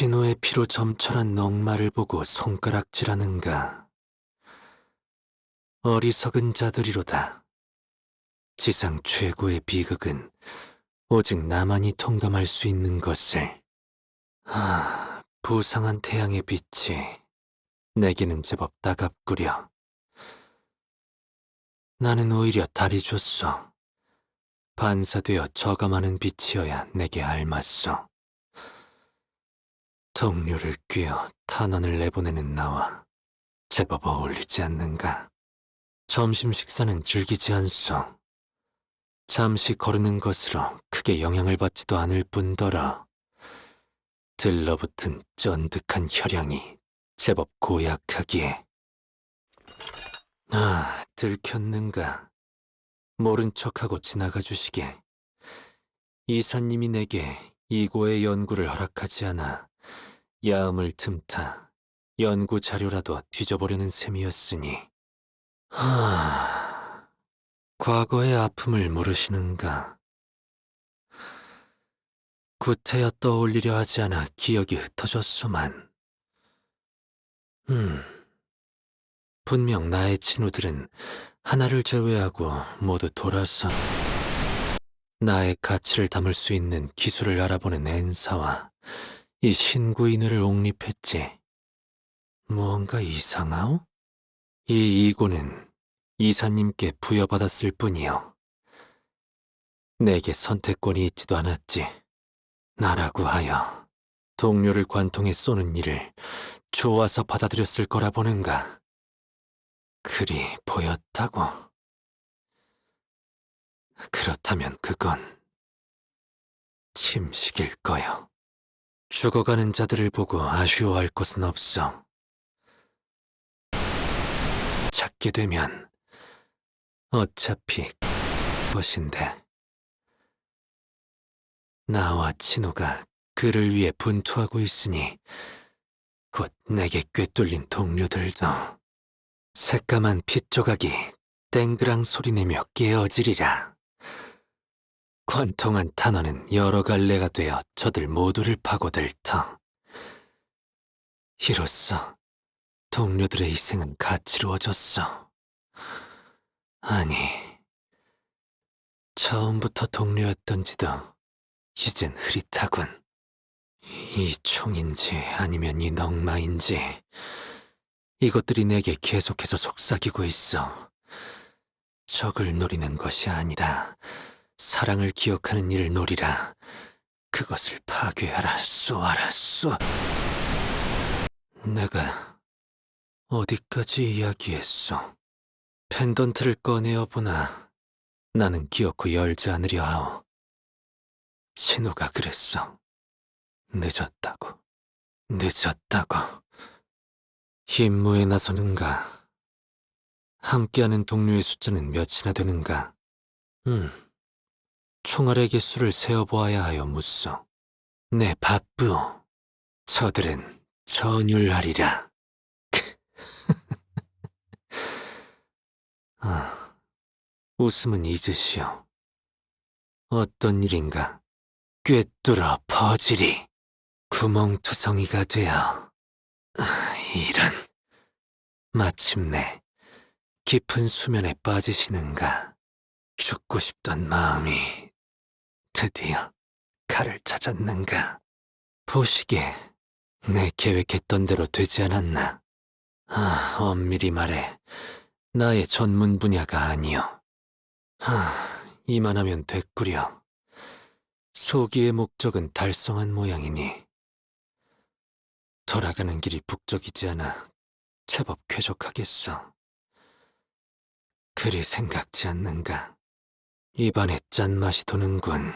진우의 피로 점철한 넉마를 보고 손가락질하는가. 어리석은 자들이로다. 지상 최고의 비극은 오직 나만이 통감할 수 있는 것을. 하, 부상한 태양의 빛이 내게는 제법 따갑구려. 나는 오히려 달이 줬어. 반사되어 저감하는 빛이어야 내게 알맞소. 동료를 꿰어 탄원을 내보내는 나와 제법 어울리지 않는가. 점심 식사는 즐기지 않소. 잠시 거르는 것으로 크게 영향을 받지도 않을 뿐더러 들러붙은 쫀득한 혈향이 제법 고약하기에 아, 들켰는가. 모른 척하고 지나가 주시게. 이사님이 내게 이고의 연구를 허락하지 않아 야음을 틈타 연구 자료라도 뒤져보려는 셈이었으니. 하... 과거의 아픔을 물으시는가. 구태여 떠올리려 하지 않아 기억이 흩어졌소만. 음... 분명 나의 친구들은 하나를 제외하고 모두 돌아서 나의 가치를 담을 수 있는 기술을 알아보는 엔사와 이 신구인을 옹립했지. 무언가 이상하오? 이 이고는 이사님께 부여받았을 뿐이요. 내게 선택권이 있지도 않았지. 나라고 하여 동료를 관통해 쏘는 일을 좋아서 받아들였을 거라 보는가. 그리 보였다고. 그렇다면 그건 침식일 거요. 죽어가는 자들을 보고 아쉬워할 것은 없어. 찾게 되면 어차피 것인데. 나와 친우가 그를 위해 분투하고 있으니 곧 내게 꿰뚫린 동료들도 새까만 핏조각이 땡그랑 소리내며 깨어지리라. 관통한 탄원은 여러 갈래가 되어 저들 모두를 파고들 터. 이로써 동료들의 희생은 가치로워졌어. 아니, 처음부터 동료였던지도 이젠 흐릿하군. 이 총인지 아니면 이 넉마인지 이것들이 내게 계속해서 속삭이고 있어. 적을 노리는 것이 아니라 사랑을 기억하는 일을 노리라. 그것을 파괴하라, 쏘아라, 쏘. 내가 어디까지 이야기했어? 펜던트를 꺼내어 보나 나는 기어코 열지 않으려 하오. 신우가 그랬어. 늦었다고. 늦었다고. 임무에 나서는가? 함께하는 동료의 숫자는 몇이나 되는가? 음, 총알의 개수를 세어보아야 하여 묻소. 네, 바쁘오. 저들은 전율하리라. 아, 웃음은 잊으시오. 어떤 일인가? 꿰뚫어 퍼지리. 구멍투성이가 되어. 아, 이런. 마침내 깊은 수면에 빠지시는가. 죽고 싶던 마음이 드디어 칼을 찾았는가. 보시게 내 계획했던 대로 되지 않았나. 아, 엄밀히 말해 나의 전문 분야가 아니오. 하, 이만하면 됐구려. 소기의 목적은 달성한 모양이니 돌아가는 길이 북적이지 않아 제법 쾌적하겠어. 그리 생각지 않는가. 입안에 짠맛이 도는군.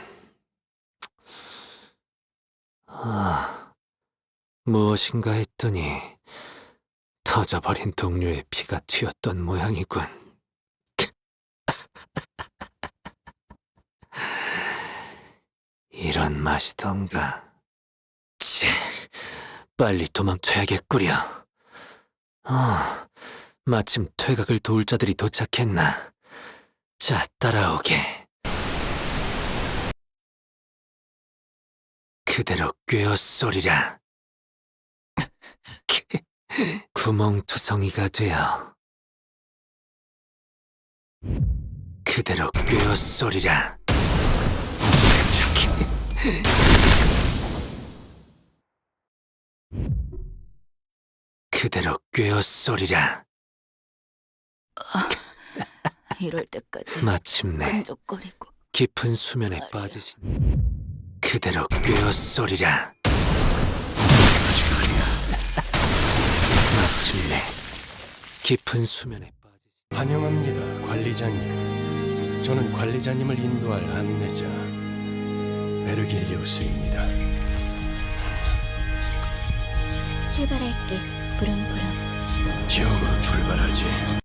아, 무엇인가 했더니 터져버린 동료의 피가 튀었던 모양이군. 이런 맛이던가. 치, 빨리 도망쳐야겠구려. 아, 마침 퇴각을 도울 자들이 도착했나. 자, 따라오게. 그대로 꿰어 쏘리라. 구멍투성이가 되어 그대로 꿰어쏘리라. 그대로 꿰어쏘리라. 이럴 때까지 마침내 끈적거리고 깊은 수면에 빠지신 그대로 꿰어쏘리라. 마침내 깊은 수면에 빠지신 환영합니다, 관리자님. 저는 관리자님을 인도할 안내자 베르길리우스입니다. 출발할게. 부릉부릉. 지옥으로 출발하지.